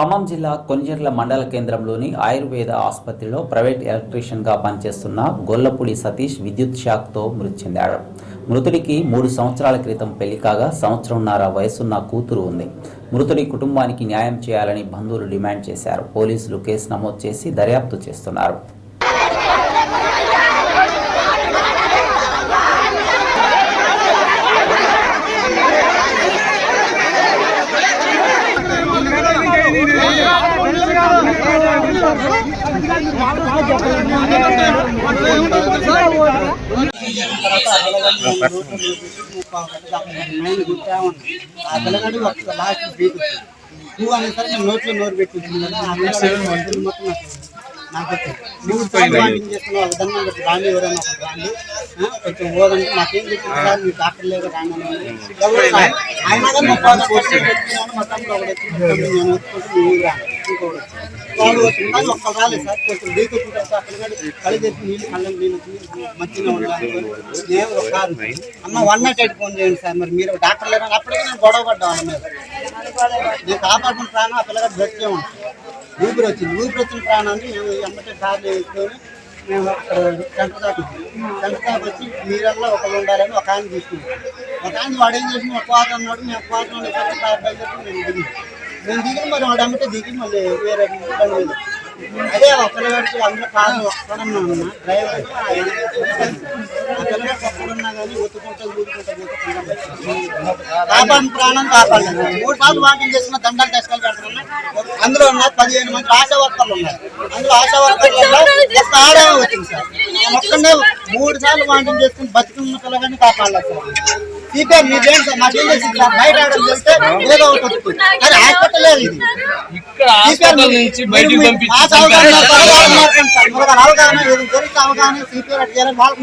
ఖమ్మం జిల్లా కొంజర్ల మండల కేంద్రంలోని ఆయుర్వేద ఆసుపత్రిలో ప్రైవేట్ ఎలక్ట్రీషియన్గా పనిచేస్తున్న గొల్లపూడి సతీష్ విద్యుత్ షాక్తో మృతి చెందాడు. మృతుడికి మూడు సంవత్సరాల క్రితం పెళ్ళి కాగా సంవత్సరంన్నర వయసున్న కూతురు ఉంది. మృతుడి కుటుంబానికి న్యాయం చేయాలని బంధువులు డిమాండ్ చేశారు. పోలీసులు కేసు నమోదు చేసి దర్యాప్తు చేస్తున్నారు. ఆ పిల్లగాడు ఒక లాస్ట్ బీట్ నువ్వు అనేసరికి నేను నోట్లో నోరు పెట్టించింది కదా ఆ మొత్తం నాకు నువ్వు చేస్తున్నావు రాండి ఎవరైనా రాండి కొంచెం ఓదంటే మాకేం చెప్పింది సార్ డాక్టర్ లేదు రాండి ఆయన కానీ నేను వచ్చుకుంటే కానీ ఒక్క రాలేదు సార్. కొంచెం లీక్ కళ్ళు తెచ్చి నీళ్ళు నీళ్ళు మంచిగా ఉండాలి. నేను ఒక కారు అన్న వన్ నాట్ ఎయిట్ ఫోన్ చేయండి సార్. మరి మీరు డాక్టర్ లేరని అప్పటికే నేను గొడవ పడ్డాను మీద. నేను కాపాడుకున్న ప్రాణం ఆ పిల్లగాడు బ్రతికే ఉంటాను ఊపిరి వచ్చింది. ఊపిరి వచ్చిన ప్రాణాన్ని మేము ఎమ్మటే కార్లు వేసుకొని మేము అక్కడ సెంటర్ దాకా సెంటర్ దాకా వచ్చి మీరల్లా ఒకళ్ళు ఉండాలని ఒక ఆయన తీసుకున్నాం ఒక ఆయన వాడు ఏం చేసి ఒక కోత అన్నాడు మేము కోత బయలుదేరి మేము నేను మేము మరి వాడు అమ్మటే దిగి మళ్ళీ వేరే బండి మీద అదే ఒక అందరూ కాదు ఒక్కడన్నా ఉన్నా డ్రైవర్ అయితే ఒక్కడున్నా కానీ ఒత్తుకుంటా ఊరుకుంటా కాపాడు ప్రాణం కాపాడు మూడు సార్లు వాకింగ్ చేసిన దండాలు టెస్టులు పెడుతున్నా. అందులో ఉన్న పదిహేను మంది ఆశా వర్కర్లు ఉన్నారు. అందులో ఆశా వర్కర్లలో ఒక్క ఆడమే వచ్చింది సార్. ఒక్కనే మూడు సార్లు వాకింగ్ చేసుకుని బతుకున్న పిల్లగాని కాపాడలేదు. సార్ సిపిఆర్ మీకేం సార్ మాకేం చేసింది సార్ బయట ఆడడం చేస్తే ఏదో ఒకటి వస్తుంది. కానీ హాస్పిటల్ ఇది. పంపించి మాకు అవగాహన అవగాహన ఏదో జరిగితే అవగాహన సిపిఆర్ చేయాలని వాళ్ళకి